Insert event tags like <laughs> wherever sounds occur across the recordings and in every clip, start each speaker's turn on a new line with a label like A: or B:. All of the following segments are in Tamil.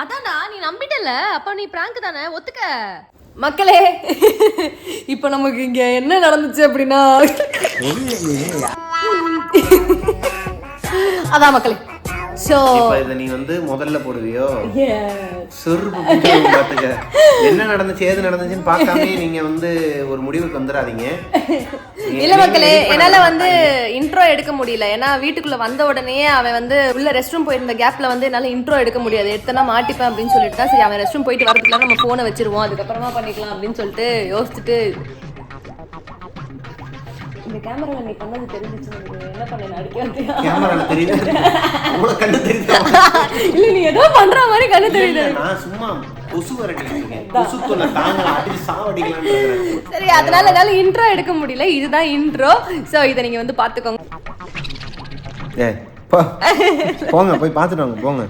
A: அதான்டா நீ நம்பிட்டல. அப்ப நீ பிராங்க் தானே? ஒத்துக்க.
B: மக்களே இப்போ நமக்கு இங்க என்ன நடந்துச்சு அப்படின்னா அதான் மக்களே ஸோ
C: இத நீ வந்து முதல்ல போடுவியோ? சொருப்பு பிடிச்சிரும் பாத்துக்க. என்ன நடந்துச்சு ஏது நடந்துச்சுன்னு பார்க்காம நீங்க வந்து ஒரு முடிவுக்கு வந்துடாதீங்க
B: இல்ல மக்களே என்னால வந்து இன்ட்ரோ எடுக்க முடியல. ஏன்னா வீட்டுக்குள்ள வந்த உடனே அவன் வந்து உள்ள ரெஸ்ட் ரூம் போயிருந்த கேப்ல வந்து என்னால இன்ட்ரோ எடுக்க முடியாது. எடுத்தனா மாட்டிப்பேன் அப்படின்னு சொல்லிட்டு தான் சரி அவன் ரெஸ்ட் ரூம் போயிட்டு வரதுக்குள்ள நம்ம போனை வச்சிருவோம். அதுக்கப்புறமா பண்ணிக்கலாம் அப்படின்னு சொல்லிட்டு யோசிச்சுட்டு இந்த கேமரால நீ பண்ணது தெரிஞ்சிச்சு. என்ன பண்ண
C: தெரியுது உங்களுக்கு கண்ணு தெரியுதா?
B: இல்ல நீ ஏதோ பண்ற மாதிரி கண்ணு தெரியுது.
C: நான் சும்மா கொசு
B: சரி அதனால என்னால இன்ட்ரோ எடுக்க முடியல. இதுதான் இன்ட்ரோ சோ இதை நீங்க வந்து பாத்துக்கோங்க
C: போங்க போய் பார்த்துட்டு வாங்க போங்க.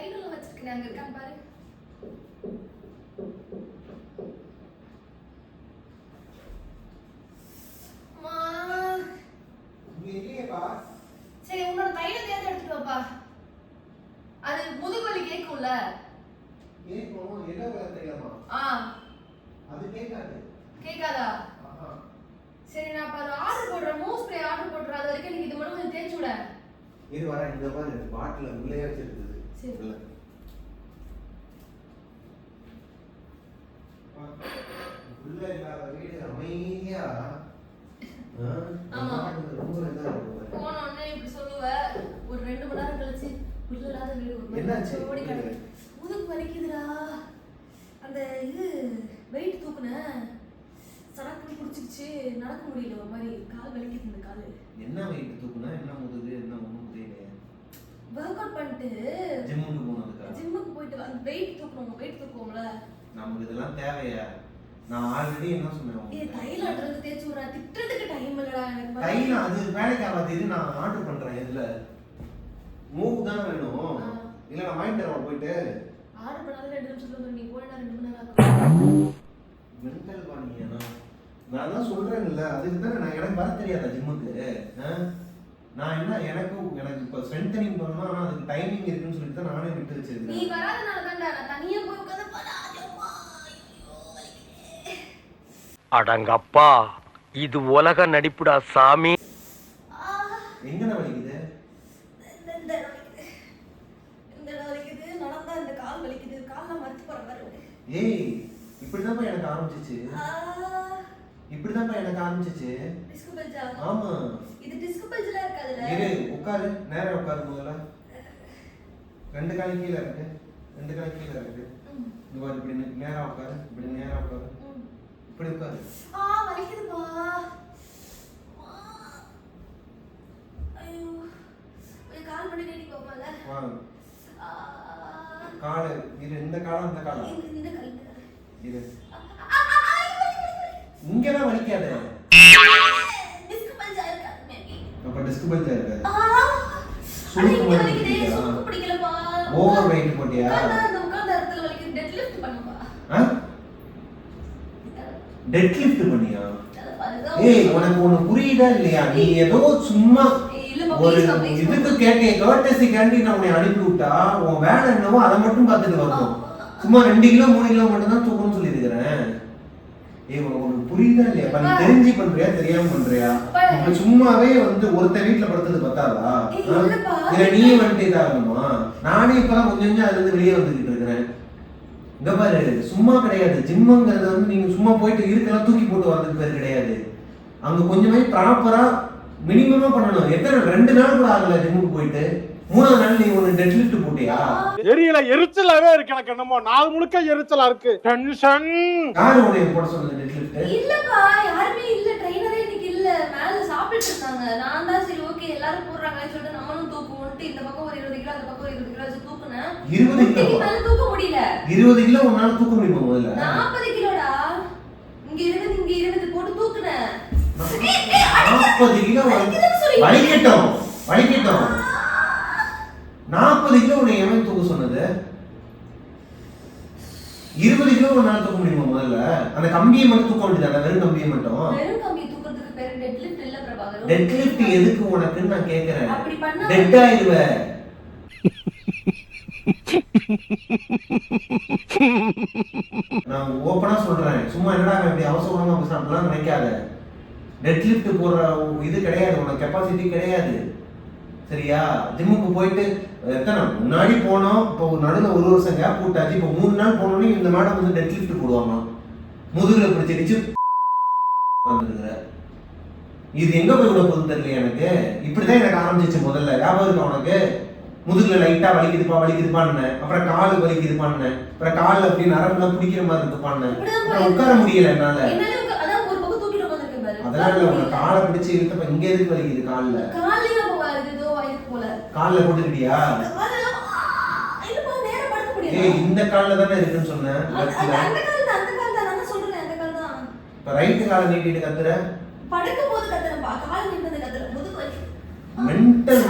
B: இது தைலம் வச்சிருக்கேன். அங்க இருக்கான்னு பாரு அம்மா.
C: இங்க இல்லையேப்பா
B: சரி உன்னோட தைலத்தையாவது எடுத்துட்டு வாப்பா அது முதுகு வலி கேட்கும்ல
C: கேட்கும் எல்லோ கலர் தைலமா
B: ஆ
C: அது கேட்காது
B: கேட்காதா
C: ஆஹா.
B: சரி நான் அப்ப அதை ஆர்டர் போடுறேன் மூவ் ஸ்ப்ரே ஆர்டர் போடுறேன் அது வரைக்கும் நீங்க இது மட்டும் கொஞ்சம் தேய்ச்சி விட
C: இது வர இந்த பாரு பாட்டில உள்ளே வச்சிருக்குது
B: சரி.
C: உள்ள. உள்ள இல்லாத வீடு அமைதியா ஆ,
B: ஆமா.
C: பாட்டுக்கு ரொம்ப இதா இருக்கு பாரு.
B: போன உடனே இப்படி சொல்லுவ ஒரு ரெண்டு மணி நேரம் கழிச்சு உள்ள இல்லாத வீடு ஒரு மாதிரி
C: என்னாச்சு?
B: ஓடி கிடக்கு முதுகு வலிக்குதுடா அந்த இது வெயிட் தூக்குன சடக்குன்னு பிடிச்சிக்கிச்சு. நடக்க முடியல ஒரு மாதிரி. கால் வலிக்குது இந்த கால்.
C: என்ன வெயிட் தூக்குனா? என்ன முதுகு என்ன ஒண்ணும் புரியலையே
B: ஒர்க் அவுட் பண்ணிட்டு
C: ஜிம்முக்கு போனதுக்கா?
B: ஜிம்முக்கு போயிட்டு அந்த வெயிட் தூக்கணும் வெயிட் தூக்குவோம்ல.
C: நமக்கு இதெல்லாம் தேவையா? நான் ஆல்ரெடி என்ன சொன்னேன்
B: ஏ? தைல ஆட்டுறது தேய்ச்சி விடுறா. திட்டுறதுக்கு டைம் இல்லடா எனக்கு.
C: தைலம் அது வேலைக்கு ஆகாது இது நான் ஆர்டர் பண்றேன் இதுல. மூவ் தான் வேணும். இல்ல நான் வாங்கிட்டு தரேன் போயிட்டு.
B: ஆர்டர் பண்ணாத ரெண்டு நிமிஷத்துல நீ போயினா ரெண்டு மணி நேரம் ஆகும்.
C: மென்டல் பாணியா நான் தான் சொல்றேன்ல அதுக்கு தானே நான் எனக்கு வர தெரியாதா ஜிம்முக்கு? நான் என்ன எனக்கும் எனக்கு இப்போ ஸ்ட்ரென்தனிங் பண்ணணும் ஆனால் அதுக்கு டைமிங் இருக்குன்னு சொல்லிட்டு தான் நானே விட்டு
B: நீ
C: வச்சிருக்கேன்
B: வராதனால தான்டா நான் தனியா போய் உட்காந்து.
D: அடங்கப்பா இது உலக நடிப்புடா சாமி
B: ஆ,
C: எங்கன வலிக்குது
B: இந்த இந்த இடம் வலிக்குது இந்த இடம் வலிக்குது நடந்தா இந்த கால் வலிக்குது கால்லாம் மறுத்து போற மாதிரி இருக்கு.
C: ஏய் இப்படிதான்ப்பா எனக்கு ஆரம்பிச்சிச்சு
B: ஆ,
C: இப்படிதான்ப்பா எனக்கு ஆரம்பிச்சிச்சு
B: டிஸ்கு பல்ஜா
C: ஆமா.
B: இது டிஸ்கு பல்ஜ்ல இருக்காதுல
C: இரு உட்காரு. நேரா உட்காரு முதல்ல. ரெண்டு கால் கீழே இருக்கு. ரெண்டு கால் கீழே இருக்கு. இந்த மாதிரி இப்படி நேரா உட்காரு. இப்படி நேரா உட்காரு. இப்படி உட்காரு.
B: ஆ வலிக்குதுப்பா. ஆ. ஐயோ. கால் பண்ணி பார்ப்போம்ல
C: வா. காலு. இரு இந்த
B: கால் இந்த கால்.
C: இரு. இங்கெல்லாம் வலிக்காது. அப்ப டிஸ்க் இருக்காது சுருக்கு
B: வலிக்குதே பிடிக்கலப்பா.
C: ஓவர் வெயிட் போட்டியா?
B: அந்த உட்கார்ந்த இடத்துல வலிக்குது. டெட் லிஃப்ட் பண்ணுப்பா.
C: டெட் லிஃப்ட் பண்ணியா?
B: அதை பாருங்க.
C: ஏய் உனக்கு ஒண்ணு புரியுதா இல்லையா? நீ ஏதோ சும்மா ஒரு. இதுக்கு கேட்டே கர்டசிக்காண்டி நான் உன்னை அனுப்பி விட்டா உன் வேலை என்னவோ அதை மட்டும் பார்த்துட்டு வரணும் சும்மா ரெண்டு கிலோ மூணு கிலோ மட்டும் தான் தூக்கணும்னு சொல்லியிருக்கிறேன். உனக்கு புரியுதா இல்லையா? நீ. தெரிஞ்சு பண்றியா? தெரியாம பண்றியா. இப்ப சும்மாவே வந்து ஒருத்த வீட்டுல படுத்தது பத்தாதா. இல்ல நீ வந்துட்டு இதாகணுமா நானே இப்பதான் கொஞ்சம் கொஞ்சம் அதுல இருந்து வெளியே வந்துகிட்டு இருக்கிறேன். இந்த பாரு சும்மா கிடையாது. ஜிம்முங்கிறது வந்து நீங்க சும்மா போயிட்டு இருக்கலாம் தூக்கி போட்டு வர்றதுக்கு பேர் கிடையாது. அங்க கொஞ்சமே ப்ராப்பரா மினிமமா பண்ணணும். எத்தனை ரெண்டு நாள் கூட ஆகல ஜிம்முக்கு போயிட்டு. மூணாவது நாள் நீ ஒன்று டெட் லிஃப்ட் போட்டியா?
E: எரியல எரிச்சலாவே இருக்கு எனக்கு என்னமோ. நாள் முழுக்க எரிச்சலா இருக்கு. டென்ஷன்
C: யாரு உன்னை போட சொன்னது டெட் லிஃப்ட்
B: இல்லப்பா யாருமே இல்ல. ட்ரெயினரே இன்னைக்கு இல்ல. மேல சாப்பிட்டு இருந்தாங்க நான் தான் சரி ஓகே எல்லாரும் போடுறாங்கன்னு சொல்லிட்டு நம்மளும் தூக்குவோம்ட்டு இந்த பக்கம் ஒரு இருபது கிலோ அந்த பக்கம் ஒரு இருபது கிலோ வச்சு தூக்குனேன்.
C: இருபது கிலோ
B: மேல தூக்க முடியல.
C: இருபது கிலோ உன்னால தூக்க முடியுமா முதல்ல?
B: நாற்பது கிலோடா. இங்க இருபது இங்க இருபது போட்டு தூக்குனேன்.
C: நாற்பது கிலோ வலிக்கட்டும். வலிக்கட்டும். உன்னை எவன் தூக்க சொன்னது? இருபது கிலோ உன்னால தூக்க முடியுமா முதல்ல? அந்த கம்பியை மட்டும் தூக்க வேண்டியதானே வெறும் கம்பியை மட்டும்?
B: வெறும் கம்பி தூக்குறதுக்கு பேரு டெட் லிஃப்ட் இல்ல பிரபாகர்
C: டெட் லிஃப்ட் எதுக்கு உனக்குன்னு நான் கேக்குறேன். டெட் ஆயிருவ நான் ஓப்பனா சொல்றேன். சும்மா என்னடா இப்படி அவசரமா பேசுறான்? அப்படிலாம் நினைக்காத. டெட் லிஃப்ட் போடுற இது கிடையாது. உனக்கு கெப்பாசிட்டி கிடையாது. சரியா? ஜிம்முக்கு போயிட்டு எத்தனை முன்னாடி போனோம் இப்போ நடுவில் ஒரு வருஷம் கேப் விட்டாச்சு. இப்போ மூணு நாள் போனோடனே இந்த மேடம் வந்து டெட் லிஃப்ட் போடுவாங்க. முதுகுல பிடிச்சிருச்சு வந்துருக்குற. இது எங்க போய் விட போகுது தெரியல எனக்கு? இப்படிதான் எனக்கு ஆரம்பிச்சிச்சு முதல்ல. ஞாபகம் இருக்கா உனக்கு? முதுகுல லைட்டா வலிக்குதுப்பா வலிக்குதுப்பான்னு அப்புறம் கால் வலிக்குதுப்பான்னு அப்புறம் கால்ல அப்படி நரம்புலாம் பிடிக்கிற மாதிரி இருக்குப்பான்னு உட்கார முடியல என்னால. அதனால இல்ல, உனக்கு காலை பிடிச்சு இழுத்தப்ப இங்க எதுக்கு வலிக்குது கால்ல? காலில் போட்டுக்கிட்டியா? ஏய் இந்த காலில் தானே இருக்குன்னு சொன்னேன் இப்போ ரைட்டு காலை நீட்டிட்டு கத்துற?
B: படுக்கும் போது கத்துறப்பா கால் நீட்டது கத்துற முதுகு
C: மென்டல்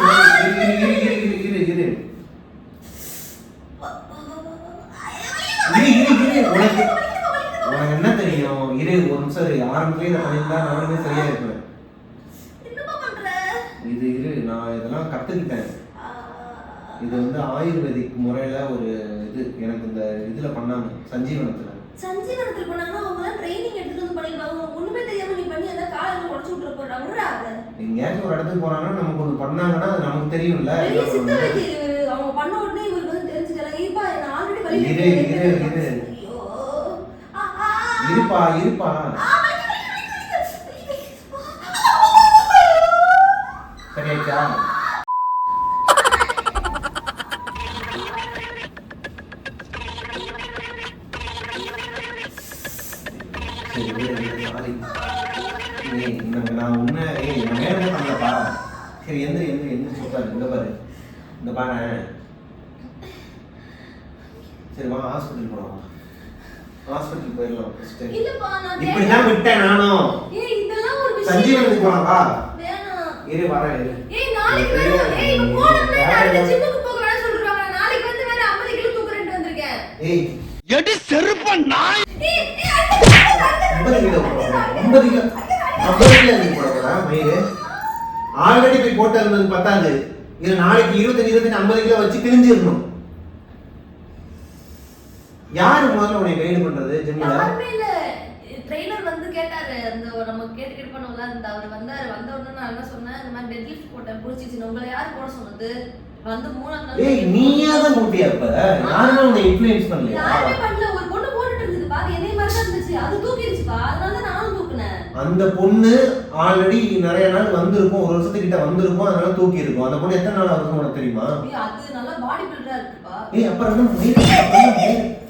C: சஞ்சீவனத்துல.
B: சஞ்சீவனத்துல போனாங்கன்னா அவங்க ட்ரைனிங் எடுத்துட்டு வந்து பண்ணிருப்பாங்க. ஒண்ணுமே தெரியாம நீ பண்ணி அந்த காலை உடச்சு விட்டுற போறா விடுறாங்க
C: எங்கேயாச்சும் ஒரு இடத்துக்கு போறாங்கன்னா நமக்கு ஒண்ணு பண்ணாங்கன்னா அது நமக்கு தெரியும்ல.
B: அவங்க பண்ண உடனே இவருக்கு வந்து தெரிஞ்சுக்கலாம் இப்பா நான் ஆல்ரெடி வலி
C: இரு, இரு, இரு. இருப்பா இருப்பா. சரியாச்சா மாதிரி. நான் உன்ன ஏய் நான் வேற என்ன பண்ணலப்பா சரி எந்த என்ன என்ன சொல்கிறாரு இந்த பாரு. இந்த பாரு. சரி வா ஹாஸ்பிட்டல் போகலாம் ஹாஸ்பிட்டல் போயிடலாம்
B: ஃபஸ்ட்டு இப்படி
C: தான் விட்டேன் நானும். சஞ்சீவனுக்கு
B: போனாப்பா
C: இரு வரேன் இரு.
B: ஏய்
D: எடி செருப்பா நாய்.
C: 50 கிலோ ஐம்பது கிலோ ஐம்பது கிலோ நீ போட போறா மயிறு? ஆல்ரெடி போய் போட்டு இருந்தது பத்தாது இது நாளைக்கு இருபத்தஞ்சு இருபத்தஞ்சு ஐம்பது கிலோ வச்சு கிழிஞ்சிடணும் யாரு முதல்ல உன்னை கைடு பண்றது ஜிம்ல?
B: ட்ரெய்னர் வந்து கேட்டாரு அந்த நம்ம கேட்டு கேட்டு பண்ணோம்ல அந்த அவர் வந்தாரு வந்த உடனே நான் என்ன சொன்னேன் இந்த மாதிரி டெட் லிஃப்ட் போட்டேன் புடிச்சிச்சு உங்களை யார் போட சொன்னது? வந்து மூணாவது நாள்
C: ஏய் நீயா தான் கூட்டியா இப்ப யாருமே உன்னை இன்ஃபுளுன்ஸ் பண்ணலையா?
B: யாருமே பண்ணல. ஒரு பொண்ணு போட்டுட்டு இருந்தது பாரு என்னைய மாதிரி தான் இருந்துச்சு. அது நானும் தூக்குனேன்
C: அந்த பொண்ணு ஆல்ரெடி நிறைய நாள் வந்திருக்கும் ஒரு வருஷத்துக்கிட்ட வந்திருக்கும் அதனால தூக்கி இருக்கும் அந்த பொண்ணு எத்தனை நாள் ஆகுதுன்னு உனக்கு தெரியுமா?
B: ஏய் நல்லா
C: அப்புறம் என்ன மயில்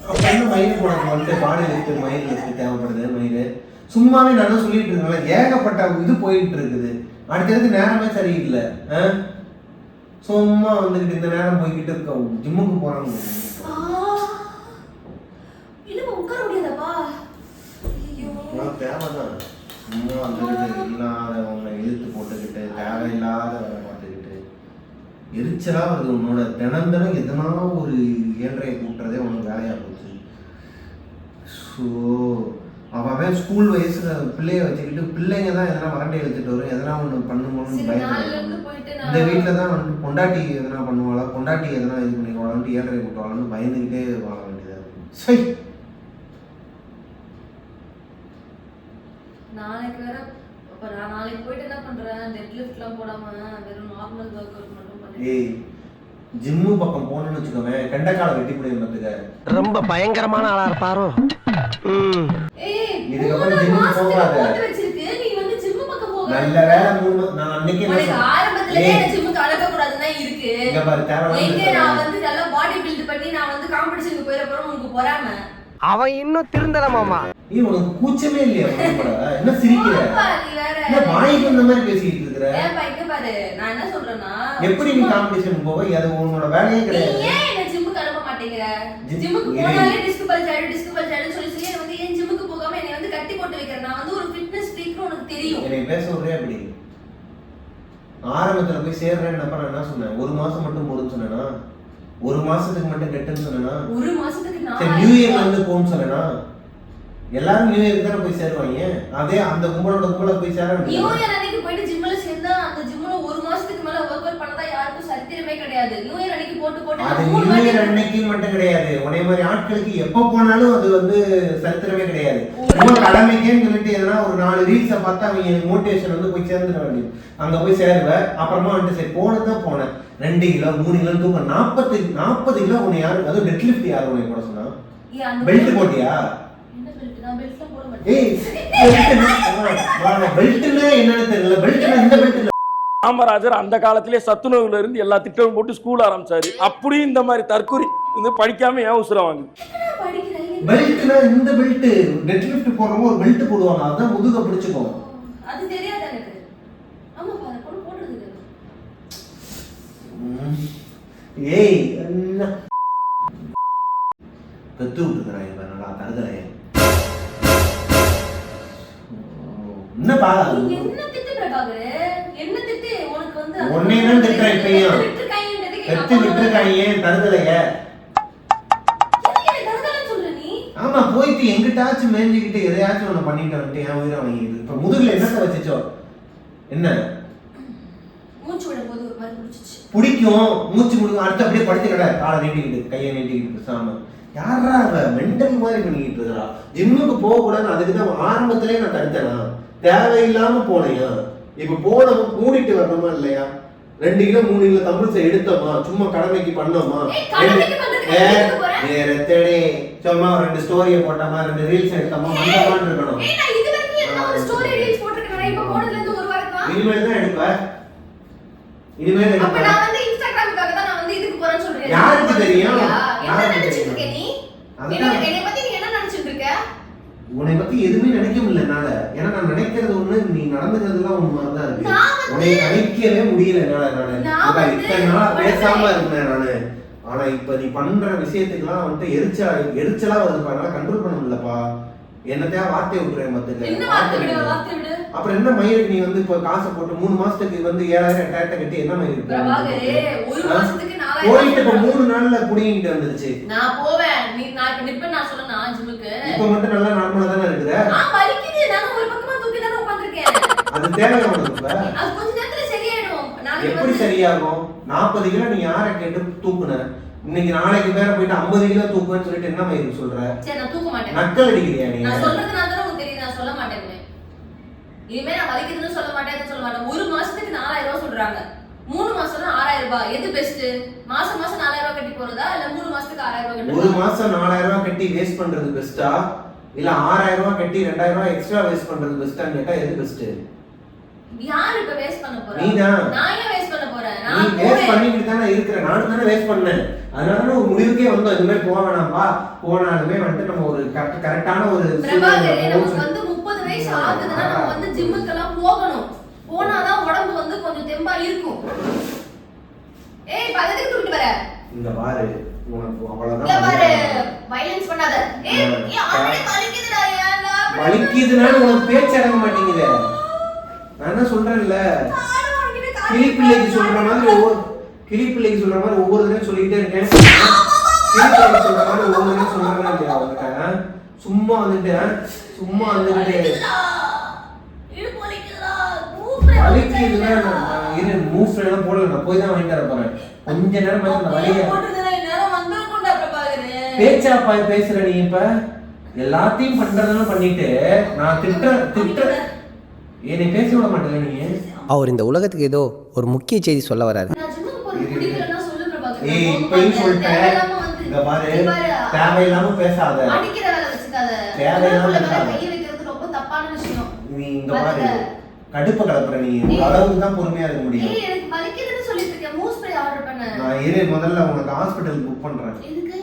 C: அப்புறம் என்ன மயில். உனக்கு வந்துட்டு பாடி லிஃப்ட் மயில் லிஃப்ட் தேவைப்படுது மயில். சும்மாவே தான் சொல்லிட்டு இருக்கேன்ல ஏகப்பட்ட இது போயிட்டு இருக்குது. அடுத்தடுத்து நேரமே சரியில்லை? சும்மா வந்துக்கிட்டு இந்த நேரம் போய்கிட்டு இருக்க ஜிம்முக்கு போறாங்க சும்மா வந்துக்கிட்டு இல்லாதவங்களை இழுத்து போட்டுக்கிட்டு தேவையில்லாத வேலை பார்த்துக்கிட்டு எரிச்சலா வருது உன்னோட தினம் தினம் எதனா ஒரு ஏழ்றையை கூட்டுறதே உனக்கு வேலையா போச்சு. ஸோ அவன் ஸ்கூல் வயசுல பிள்ளைய வச்சுக்கிட்டு பிள்ளைங்க தான் எதனா மரண்டை எடுத்துட்டு வரும் எதனா ஒன்று பண்ணுமோன்னு
B: சரி
C: இந்த வீட்டில் தான் வந்து பொண்டாட்டி எதனா பண்ணுவாளா பொண்டாட்டி எதனா இது பண்ணிடுவாளான்ட்டு ஏழரை கூட்டுவாளான்னு பயந்துக்கிட்டே வாழ வேண்டியதா இருக்கு. சை
B: நாளைக்கு வேற இப்போ நான் நாளைக்கு போயிட்டு என்ன பண்ணுறேன் டெட் லிஃப்ட்லாம் போடாமல் வெறும் நார்மல் ஒர்க் அவுட் மட்டும்
C: பண்ணுறேன் ஜிம்மு பக்கம் போனோம்னு வச்சுக்கோமே கண்டக்கால வெட்டி முடியுமத்துக்கு
D: ரொம்ப பயங்கரமான ஆளா இருப்பாரோ?
C: இதுக்கப்புறம்
B: ஜிம்மு போகாத.
C: நல்ல வேலை மூணு நான் அன்னைக்கு
B: இருக்கு.
C: பாரு
B: தேவை பண்ணி நான் வந்து காம்படிஷனுக்கு போயிட போறோம் உனக்கு
D: அவன் இன்னும் திருந்தல மாமா
C: ஏய் உனக்கு கூச்சமே இல்லையா? என்ன சிரிக்கிற
B: நீ.
C: என்ன வாய்க்கு இந்த மாதிரி பேசிட்டு இருக்கிற
B: பாரு, நான் என்ன சொல்றேன்னா,
C: எப்படி நீ காம்படிஷன் போவ அது உன்னோட வேலையே
B: நீ
C: கிடையாது
B: ஏன் என்ன ஜிம்முக்கு அனுப்ப மாட்டேங்கிற? ஜிம்முக்கு. போனாலே disc bulge ஆயிடும், disc bulge ஆயிடும்னு சொல்லி சொல்லி வந்து ஏன் ஜிம்முக்கு போகாம என்னை வந்து கட்டி போட்டு வைக்கிற? நான் வந்து ஒரு fitness freak னு உனக்கு தெரியும்.
C: என்னை பேச ஒரே அப்படி ஆரம்பத்துல போய் சேர்றேன்னு நான் என்ன சொன்னேன் ஒரு மாசம் மட்டும் போடுன்னு சொன்னேனா ஒரு மாசத்துக்கு மட்டும் கெட்டுன்னு சொன்னேனா?
B: ஒரு மாசத்துக்கு
C: நியூ
B: ரூபாய்.
C: இருந்து போன்னு சொன்னேனா? எல்லாரும் நியூ இயருக்கு தானே போய் சேருவாங்க? அதே அந்த கும்பலோட கும்பல போய் சேர
B: நியூ
C: வேண்டியது
B: இயர் அன்னைக்கு போயிட்டு ஜிம்ல சேர்ந்தா அந்த ஜிம்ல ஒரு மாசத்துக்கு மேல ஒர்க் அவுட் பண்ணதா யாருக்கும் சரித்திரமே கிடையாது நியூ இயர் அன்னைக்கு போட்டு போட்டு
C: அது
B: வாட்டி
C: அன்னைக்கு மட்டும் கிடையாது. உடைய மாதிரி ஆட்களுக்கு எப்ப போனாலும் அது வந்து சரித்திரமே கிடையாது. சும்மா கடமைக்கேன்னு சொல்லிட்டு எதனா ஒரு நாலு ரீல்ஸை பார்த்து அவங்க மோட்டிவேஷன் வந்து போய் சேர்ந்துட வேண்டியது. அங்க போய் சேருவேன் அப்புறமா வந்துட்டு சரி போனதான் போனேன். ரெண்டு கிலோ மூணு கிலோ தூக்கம். நாற்பது நாற்பது கிலோ உன்னை யாரு அதுவும் டெட் லிஃப்ட் யாரு உன்னை கூட சொன்னா? பெல்ட் போட்டியா? ஏய் பெல்ட்னா என்னன்னு தெரியல. பெல்ட்னா இந்த பெல்ட்
F: காமராஜர் அந்த காலத்திலே சத்துணவுல இருந்து எல்லா திட்டமும் போட்டு ஸ்கூல் ஆரம்பிச்சாரு. அப்படியும் இந்த மாதிரி தற்கொலை வந்து படிக்காம ஏன் உசுர
B: என்ன?
C: பெல்ட்னா இந்த பெல்ட் டெட் லிஃப்ட் போடுறவங்க ஒரு பெல்ட் போடுவாங்க. அதான் முதுக பிடிச்சுக்கும்.
B: அது தெரியாது எனக்கு? போடுறது.
C: ஏய் என்ன? பெத்து விட்டுக்கிறான் இவன். நல்லா தருதலைய. என்னப்பா
B: என்ன திட்டு பிரபாகர் என்ன
C: தான் திட்டுறேன் இப்பயும்.
B: பெத்து
C: விட்டுருக்காங்க தருதலைய
B: என்னை சொல்ற நீ?
C: ஆமா போயிட்டு எங்கிட்டாச்சும் மேய்ஞ்சுக்கிட்டு எதையாச்சும் ஒண்ணு பண்ணிட்டு வந்துட்டு என் உயிரை வாங்கிட்டு இப்ப முதுகுல என்னத்த வச்சுச்சோ? என்ன? பிடிக்கும் மூச்சு முடிக்கும் அடுத்து அப்படியே படுத்து கடை காலை நீட்டிக்கிட்டு கையை நீட்டிக்கிட்டு பேசாம. யாரா அவ? மென்டல் மாதிரி பண்ணிக்கிட்டு இருக்கா. ஜிம்முக்கு போக கூடாது அதுக்கு தான் ஆரம்பத்திலே நான் தடுத்தேனா? தேவையில்லாம போனையா இப்ப போனோம் மூடிட்டு வரணுமா இல்லையா? ரெண்டு கிலோ மூணு கிலோ தம்பிள்ஸை எடுத்தோமா? சும்மா கடமைக்கு பண்ணோமா? ரெத்தடி. சும்மா ரெண்டு ஸ்டோரியை போட்டோமா? ரெண்டு ரீல்ஸ் எடுத்தோமா? மந்தமான்னு இருக்கணும். இனிமேல் தான் எடுப்ப. இனிமேல். யாருக்கு தெரியும்? யாருக்கு தெரியும்?
B: இருக்க நீ?
C: அதுதான்.
B: என்ன- என்னை பத்தி நீ என்ன நினைச்சிட்டு இருக்க?
C: உன்னை பத்தி எதுவுமே நினைக்க முடியல என்னால. ஏன்னா நான் நினைக்கிறது ஒண்ணு நீ நடந்துக்கிறதுலாம் ஒண்ணு மாதிரி தான் இருக்கு உன்னை நினைக்கவே முடியல என்னால நானு. இத்தனை நாளா பேசாம. இருந்தேன் நானு. ஆனா இப்ப நீ பண்ற விஷயத்துக்குலாம் வந்துட்டு எரிச்சலா எரிச்சலா வருதுப்பா. என்னால கண்ட்ரோல் பண்ண முடியலப்பா. என்னத்தையா வார்த்தை விட்டுறேன்
B: விடு.
C: அப்புறம் என்ன மயிருக்கு நீ வந்து இப்ப காசை போட்டு மூணு மாசத்துக்கு வந்து ஏழாயிரம் எட்டாயிரத்தை கட்டி என்ன மயிருக்கு போயிட்டு இப்ப மூணு நாள்ல புடிங்கிட்டு வந்துருச்சு.
B: நான் போவேன். நீ நான் இப்ப நிப்பேன் நான் சொன்னா ஜிம்முக்கு
C: இப்ப மட்டும் நல்லா நார்மலா தானே இருக்குற
B: ஆ வலிக்குது. நான் ஒரு பக்கமா தூக்கி தானே உட்கார்ந்திருக்கேன்.
C: அது தேவை உனக்கு இப்ப
B: அது கொஞ்ச நேரத்துல சரியாயிடும். நாளைக்கு
C: எப்படி சரியாகும்? நாற்பது கிலோ நீ யாரை கேட்டு தூக்குன? இன்னைக்கு நாளைக்கு பேர போயிட்டு ஐம்பது கிலோ தூக்குவேன்னு சொல்லிட்டு என்ன மயிருக்கு சொல்ற?
B: சரி நான் தூக்க மாட்டேன்.
C: நக்கல் அடிக்கிறியா நீ?
B: நான் சொல்றதுனால தானே உங்களுக்கு தெரியும். நான் சொல்ல மாட்டேன் இனிமே. நான் வலிக்குதுன்னு சொல்ல மாட்டேன் சொல்ல மாட்டேன். ஒரு மாசத்துக்கு நாலாயிரம் ரூபாய் சொல்றாங்க. மூணு மாசம்னா ஆறாயிரம் ரூபாய். எது பெஸ்ட் மாசம் மாசம் நாலாயிரம் ரூபாய் கட்டி போறதா? இல்ல மூணு மாசத்துக்கு ஆறாயிரம் ரூபாய்
C: ஒரு மாசம் நாலாயிரம் ரூபாய் கட்டி வேஸ்ட் பண்றது பெஸ்டா இல்ல ஆறாயிரம் ரூபாய் கட்டி ரெண்டாயிரம் ரூபாய் எக்ஸ்ட்ரா வேஸ்ட் பண்றது பெஸ்டான்னு கேட்டா எது பெஸ்ட்
B: யார் இப்ப வேஸ்ட் பண்ண போறா?
C: நீதான்.
B: நான் ஏன் வேஸ்ட் பண்ண போறேன்? நான்
C: வேஸ்ட்
B: போவேன்.
C: பண்ணிக்கிட்டு தானே இருக்கிற. நானும் தானே வேஸ்ட் பண்ணேன். அதனால தானே ஒரு முடிவுக்கே வந்தோம். இந்த மாதிரி போக வேணாம்பா. போனாலுமே வந்துட்டு நம்ம ஒரு கரெக்ட் கரெக்டான ஒரு
B: நமக்கு. வந்து முப்பது வயசு ஆகுதுன்னா நம்ம வந்து போகணும் போனாதான் உடம்பு வந்து கொஞ்சம் தெம்பா இருக்கும். ஏய் பதத்துக்கு தூக்கிட்டு வர?
C: இங்க பாரு உனக்கு அவ்வளவுதான்
B: பாரு. வயலன்ஸ் பண்ணாத. ஏய். ஏய் ஆல்ரெடி வலிக்குதுடா ஏன்டா
C: வலிக்குதுனால உனக்கு பேச்சு அடங்க மாட்டேங்குது. நான் என்ன சொல்றேன்ல?
B: நானும் உன்கிட்ட கால்
C: கிளி பிள்ளைக்கு சொல்ற மாதிரி ஒவ்வொரு கிளி பிள்ளைக்கு சொல்ற மாதிரி ஒவ்வொரு தடவையும் சொல்லிட்டே இருக்கேன். கிளி பிள்ளைக்கு சொல்ற மாதிரி ஒவ்வொரு தடவையும் சொல்றேன் இல்லையா சும்மா வந்துட்டு சும்மா வந்துட்டு
B: மூவ்ல
C: வலிக்குதுன்னா நான் இரு மூவ் எல்லாம் போடல நான் போய் தான் வாங்கிட்டு வர போறேன். கொஞ்ச நேரம் பேச அந்த
B: பிரபாகரே.
C: பேச்சா பேசுற நீ இப்ப? எல்லாத்தையும் பண்றதெல்லாம் பண்ணிட்டு நான் திட்ட திட்ட. என்னை பேச விட மாட்டேல நீ.
G: அவர் இந்த உலகத்துக்கு ஏதோ ஒரு முக்கிய செய்தி சொல்ல வராரு.
C: ஏய் இப்பயும்
A: பாத்து.
C: சொல்லிட்டேன். இங்க பாரு. தேவையில்லாம பேசாத. தேவையில்லாம
A: விஷயம்.
C: நீ இங்க பாரு.
A: பாத்துக்க.
C: கடுப்ப கலப்புற நீ. ஒரு அளவுக்கு தான் பொறுமையா இருக்க முடியும்.
A: எனக்கு வலிக்குதுன்னு சொல்லிட்டு இருக்கேன்.
C: நான் இரு முதல்ல உனக்கு ஹாஸ்பிட்டல் புக் பண்றேன்.
A: எதுக்கு?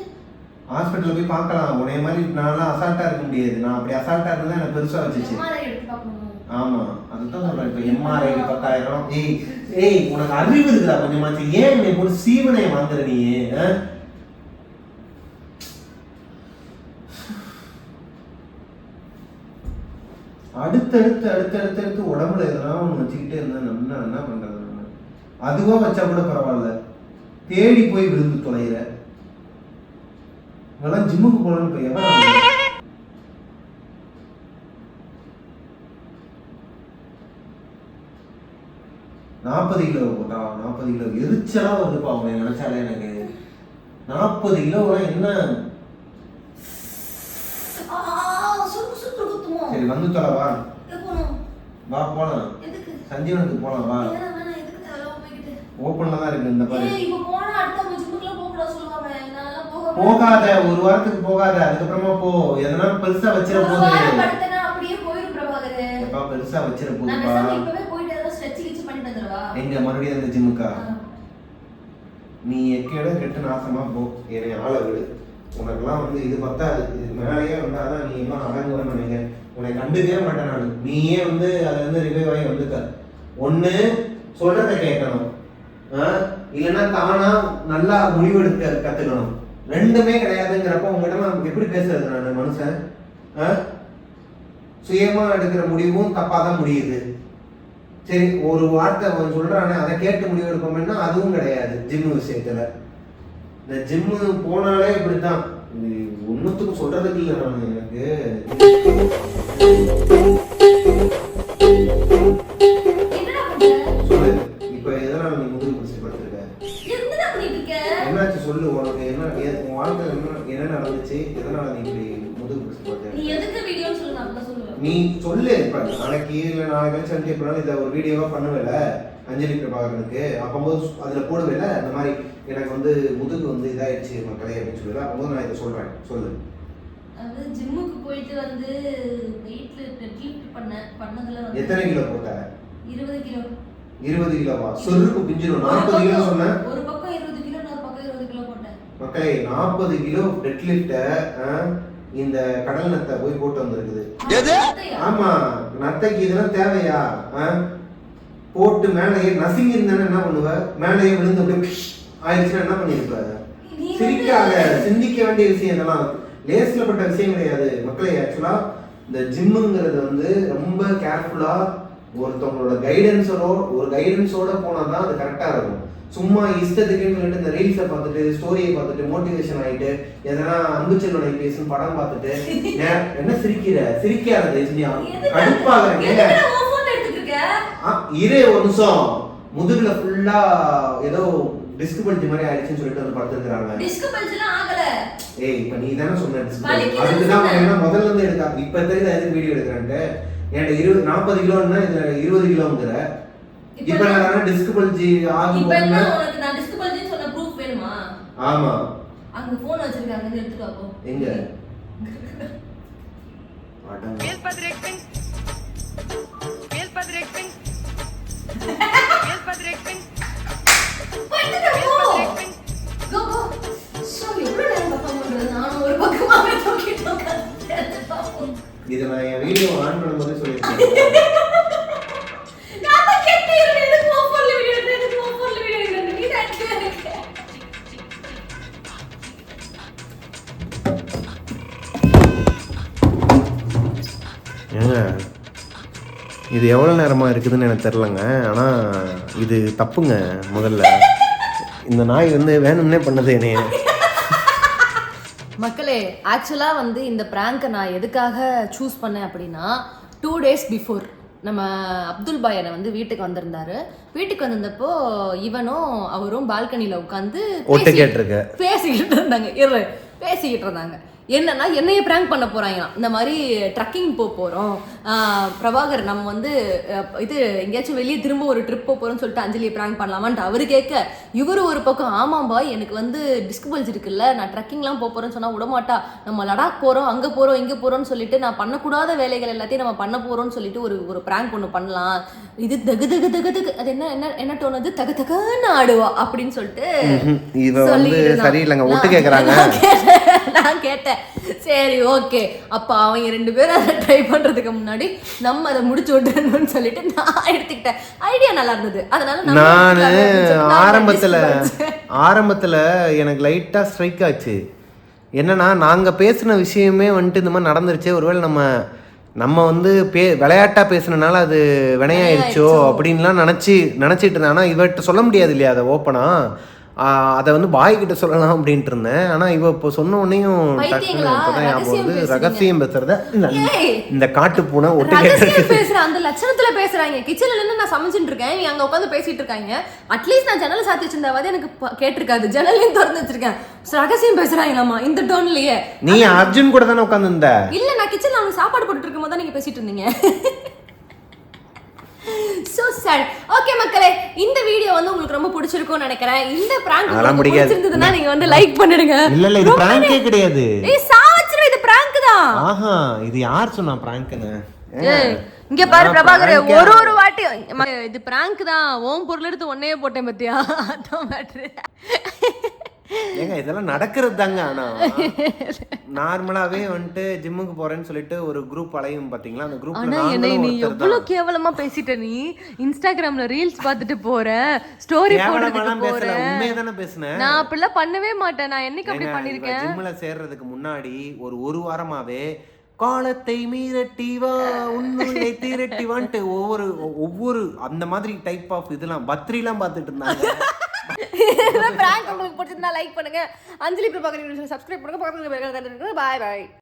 C: போய் பார்க்கலாம். உன்னைய மாதிரி நான்லாம் அசால்ட்டா இருக்க முடியாது. நான் அப்படி அசால்ட்டா இருந்தா எனக்கு பெருசா வச்சுச்சு. ஆமா. அதுதான் சொல்றேன். இப்ப எம்ஆர்ஐ பத்தாயிரம். ஏய் ஏய் உனக்கு அறிவு இருக்குதா கொஞ்சமாச்சு. ஏன் நீ ஒரு சீவனை வாங்குற நீ? அடுத்தடுத்து அடுத்தடுத்தடுத்து உடம்புல எதனா ஒன்று வச்சுக்கிட்டே இருந்தால் நம்ம என்ன பண்ணுறது நம்ம? அதுவா வச்சா கூட பரவாயில்ல. தேடி போய் விழுந்து தொலைகிற இதெல்லாம் ஜிம்முக்கு போகலான்னு போய் எவ்வளோ நாற்பது கிலோ போட்டா நாற்பது கிலோ எரிச்சலாக வருதுப்பா அவனை நினச்சாலே எனக்கு. நாற்பது கிலோலாம் என்ன
A: ஆ, சுருக்கு சுருக்கு குத்துமோ?
C: சரி வந்து தொலை வா? வா போலாம்? சஞ்சீவனுக்கு போலாம் வா? ஓப்பன்ல தான் இருக்கு இந்த பாரு. போகாத ஒரு வாரத்துக்கு போகாத அதுக்கப்புறமா போ எதனா பெருசா வச்சிட போகுது. எப்பா பெருசா வச்சிட போகுதுப்பா? எங்க மறுபடியும் அந்த ஜிம்முக்கா. நீ எக்கேட கெட்டு நாசமா போ என்னை ஆள விடு உனக்குலாம் வந்து இது பத்தாது. இது மேலேயே வந்தால் தான் நீ எல்லாம் அடங்குவேன்னு நினைங்க உன்னை கண்டுக்கவே மாட்டேன் நான். நீயே வந்து அதை வந்து ரிவைவ் ஆகி வந்துக்க ஒன்று சொல்கிறத கேட்கணும். ஆ? இல்லைன்னா தானா நல்லா முடிவெடுக்க கற்றுக்கணும் ரெண்டுமே கிடையாதுங்கிறப்ப உங்ககிட்ட நான் எப்படி பேசுறது நான் மனுஷன்? ஆ? எடுக்கிற முடிவும் தப்பாக தான் முடியுது. சரி ஒரு வார்த்தை அவன் சொல்றானே அதை கேட்டு முடிவு எடுப்போம்னா அதுவும் கிடையாது ஜிம்மு விஷயத்தில். இந்த ஜிம்மு போனாலே இப்படித்தான். இது ஒண்ணுத்துக்கும் சொல்றதுக்கு இல்லை நான் எனக்கு? சொல்லு. இப்ப எதனால நீ முதுகு பிடிச்சி படுத்திருக்க? என்னாச்சு சொல்லு உனக்கு என்ன உன் வாழ்க்கையில என்ன என்ன நடந்துச்சு? எதனால நீ இப்படி முதுகு பிடிச்சி
A: நீ
C: படுத்த
A: எதுக்கு வீடியோன்னு சொல்லு, நான் அப்பதான் சொல்லுவேன்.
C: நீ சொல்லு இப்ப நாளைக்கு இல்ல நாளைக்கு கழிச்சு அஞ்சு எப்படினாலும் இதை ஒரு வீடியோவா பண்ணுவேல அஞ்சலி பிரபாகரனுக்கு அப்போது அதுல போடுவேல இந்த மாதிரி எனக்கு வந்து முதுகு வந்து இதாயிடுச்சு மக்களே அப்படின்னு சொல்லுவேன் அப்போது நான் இதை சொல்றேன். சொல்லு.
A: அது ஜிம்முக்கு போயிட்டு வந்து வெயிட்ல டெட்லிஃப்ட் பண்ணேன் பண்ணதுல வந்து
C: எத்தனை கிலோ போட்ட?
A: இருபது கிலோ.
C: இருபது கிலோவா? சொருக்கு பிஞ்சிரும்.
A: ஒரு
C: நாற்பது கிலோ
A: பக்கம்
C: சொன்னேன்
A: ஒரு பக்கம் இருபது கிலோ இன்னொரு பக்கம் இருபது கிலோ போட்டேன்.
C: மக்களே நாற்பது கிலோ டெட் லிஃப்ட இந்த கடல் நத்தை போய் போட்டு வந்திருக்குது? ஆமா நத்தைக்கு இதெல்லாம் தேவையா? ஆ? போட்டு மேலேயே நசுங்கி இருந்தானே என்ன பண்ணுவ? மேலேயே விழுந்து அப்படியே ஆயிடுச்சுன்னா என்ன
A: வந்து-
C: சிரிக்காத சிந்திக்க வேண்டிய விஷயம் இதெல்லாம் லேஸ்ல பட்ட விஷயம் கிடையாது. மக்களே ஆக்சுவலா இந்த ஜிம்முங்கிறது வந்து ரொம்ப கேர்ஃபுல்லா ஒருத்தவங்களோட கைடன்ஸோட ஒரு கைடன்ஸோட போனா தான் அது கரெக்டா இருக்கும். சும்மா இஷ்டத்துக்குன்னு சொல்லிட்டு இந்த ரீல்ஸை பார்த்துட்டு ஸ்டோரியை பார்த்துட்டு மோட்டிவேஷன் ஆயிட்டு எதனா அன்புச்செல்வனை பேசும் படம் பார்த்துட்டு என்ன சிரிக்கிற? சிரிக்காத தேசியா கடுப்பாகிறேன் இரு ஒரு நிமிஷம். முதுகுல ஃபுல்லா ஏதோ டிஸ்க் பல்ஜி மாதிரி ஆயிடுச்சுன்னு சொல்லிட்டு வந்து
A: bulge எல்லாம் ஆகல.
C: ஏய் இப்ப நீ தானே சொன்ன டிஸ்க்
A: வலிக்குதுன்னு
C: அதுக்கு தான். என்ன முதல்ல இருந்து எடுக்கா இப்ப தெரியுது எதுக்கு வீடியோ எடுக்கிறேன்ட்டு என்கிட்ட இருபது நாற்பது கிலோன்னா இதுல இருபது கிலோங்கிற
A: இப்ப
C: இப்ப
A: நான்-
C: நான் டிஸ்க் பல்ஜி ஆகும்
A: இப்ப உனக்கு நான் disc bulge ன்னு சொன்ன proof வேணுமா?
C: ஆமா
A: அங்க phone வச்சிருக்காங்க, இங்க எடுத்துட்டு.
C: எங்க அடங்க.
A: போயிட்டு
C: இதை நான் என் வீடியோ ஆன் பண்ணும்போது சொல்லியிருக்கேன். இது எவ்வளோ நேரமாக இருக்குதுன்னு எனக்கு தெரிலங்க ஆனால் இது தப்புங்க முதல்ல. இந்த நாய் வந்து வேணும்னே பண்ணது என்னைய.
B: மக்களே ஆக்சுவலா வந்து இந்த பிராங்கை நான் எதுக்காக சூஸ் பண்ணேன் அப்படின்னா டூ டேஸ் பிஃபோர் நம்ம அப்துல் பாயனை வந்து வீட்டுக்கு வந்திருந்தாரு. வீட்டுக்கு வந்திருந்தப்போ இவனும் அவரும் பால்கனியில் உட்காந்து பேசிக்கிட்டு இருந்தாங்க. இரு பேசிக்கிட்டு இருந்தாங்க. என்னன்னா என்னைய பிராங்க் பண்ண போறாங்களாம் இந்த மாதிரி ட்ரக்கிங் போக போறோம். ஆஹ் பிரபாகர் நம்ம வந்து இது எங்கேயாச்சும் வெளியே திரும்ப ஒரு ட்ரிப் போக போறோம்னு சொல்லிட்டு அஞ்சலியை பிராங்க் பண்ணலாமான்ட்டு அவரு கேட்க இவரு ஒரு பக்கம் ஆமாம்பா எனக்கு வந்து டிஸ்க் பல்ஸ் இருக்குல்ல நான் ட்ரக்கிங்லாம் போக போறேன்னு சொன்னா விடமாட்டா. நம்ம லடாக் போறோம் அங்க போறோம் இங்க போறோம்னு சொல்லிட்டு நான் பண்ணக்கூடாத வேலைகள் எல்லாத்தையும் நம்ம பண்ண போறோம்னு சொல்லிட்டு ஒரு ஒரு பிராங்க் ஒன்று பண்ணலாம். இது தகு தகு தகு தகு அது என்ன என்ன என்ன அது? தகு தகுன்னு ஆடுவா. அப்படின்னு சொல்லிட்டு கேட்டேன், நான் கேட்டேன். சரி ஓகே அப்ப அவங்க ரெண்டு பேரும் அதை ட்ரை பண்றதுக்கு முன்னாடி நம்ம அதை முடிச்சு விட்டுறணும்னு சொல்லிட்டு நான் எடுத்துக்கிட்டேன். ஐடியா நல்லா இருந்தது. அதனால
C: நான் ஆரம்பத்துல. ஆரம்பத்துல எனக்கு லைட்டா ஸ்ட்ரைக் ஆச்சு. என்னன்னா நாங்க பேசின விஷயமே வந்துட்டு இந்த மாதிரி நடந்துருச்சு. ஒருவேளை நம்ம நம்ம வந்து பே விளையாட்டா பேசுனனால அது வினையாயிருச்சோ. அப்படின்லாம் நினச்சி நினச்சிட்டு இருந்தேன். ஆனால் இவர்கிட்ட சொல்ல முடியாது இல்லையா அதை ஓப்பனா அதை வந்து பாய் கிட்ட சொல்லலாம் அப்படின்ட்டு இருந்தேன். ஆனால் இவ இப்போ சொன்ன உடனேயும் டக்குன்னு? இப்போதான் ஞாபகம்.
B: பேசுறீங்க.
C: ரகசியம் பேசுறத இந்த- காட்டு பூனை ஒட்டு
B: பேசுற அந்த லட்சணத்துல பேசுறாங்க. கிச்சன்ல இருந்து நான் சமைச்சிட்டு இருக்கேன். இவங்க அங்க உட்காந்து பேசிட்டு இருக்காங்க. அட்லீஸ்ட் நான் ஜன்னல் சாத்தி வச்சிருந்தாவது எனக்கு கேட்டிருக்காது. ஜன்னலையும் திறந்து வச்சிருக்கேன். ரகசியம் பேசுறாங்களாமா இந்த டோன்லயே
C: நீ அர்ஜுன் கூட தானே உட்காந்துருந்த?
B: இல்ல நான் கிச்சன்ல அவங்க சாப்பாடு போட்டுட்டு இருக்கும்போது தான் நீங்க பேசிட்டு இருந்தீங்க. <laughs> So sad. ஓகே மக்களே இந்த வீடியோ வந்து உங்களுக்கு ரொம்ப பிடிச்சிருக்கும்னு நினைக்கிறேன். இந்த பிராங்க் உங்களுக்கு. பிடிச்சிருந்ததுன்னா நீங்க வந்து லைக் பண்ணிடுங்க.
C: இல்ல இல்ல இது பிராங்கே கிடையாது.
B: ஏய் சாவச்சிரும் இது பிராங்க் தான்.
C: ஆஹா இது யார் சொன்னா பிராங்க்னு
B: இங்க பாரு பிரபாகர் ஒரு ஒரு வாட்டி இது பிராங்க் தான். ஓம் பொருள் எடுத்து ஒன்னையே போட்டேன் பத்தியா? அதான் மேட்ரு
C: ஏங்க இதெல்லாம் நடக்கிறது தாங்க ஆனா. நார்மலாவே வந்துட்டு ஜிம்முக்கு போறேன்னு சொல்லிட்டு ஒரு குரூப் அலையும் பாத்தீங்களா? அந்த குரூப்ல
B: ஆனா என்னை நீ எவ்வளவு கேவலமா பேசிட்ட நீ? இன்ஸ்டாகிராம்ல ரீல்ஸ் பார்த்துட்டு போற ஸ்டோரி போடுறதுக்கு போற
C: பேசல உண்மையை தானே பேசுனேன்
B: நான் அப்படிலாம் பண்ணவே மாட்டேன். நான் என்னைக்கு அப்படி பண்ணிருக்கேன்?
C: ஜிம்ல சேர்றதுக்கு முன்னாடி ஒரு ஒரு வாரமாவே காலத்தை மீறட்டி வா உன்னுள்ளே திரட்டி வான்ட்டு ஒவ்வொரு ஒவ்வொரு அந்த மாதிரி டைப் ஆஃப் இதெல்லாம் பத்ரிலாம் பார்த்துட்டு இருந்தாங்க. <laughs>
B: பிராங்க் உங்களுக்கு பிடிச்சிருந்தா லைக் பண்ணுங்க. அஞ்சலி பிரபாகர் சப்ஸ்கிரைப் பண்ணுங்க. பக்கத்தில் பாய் பாய்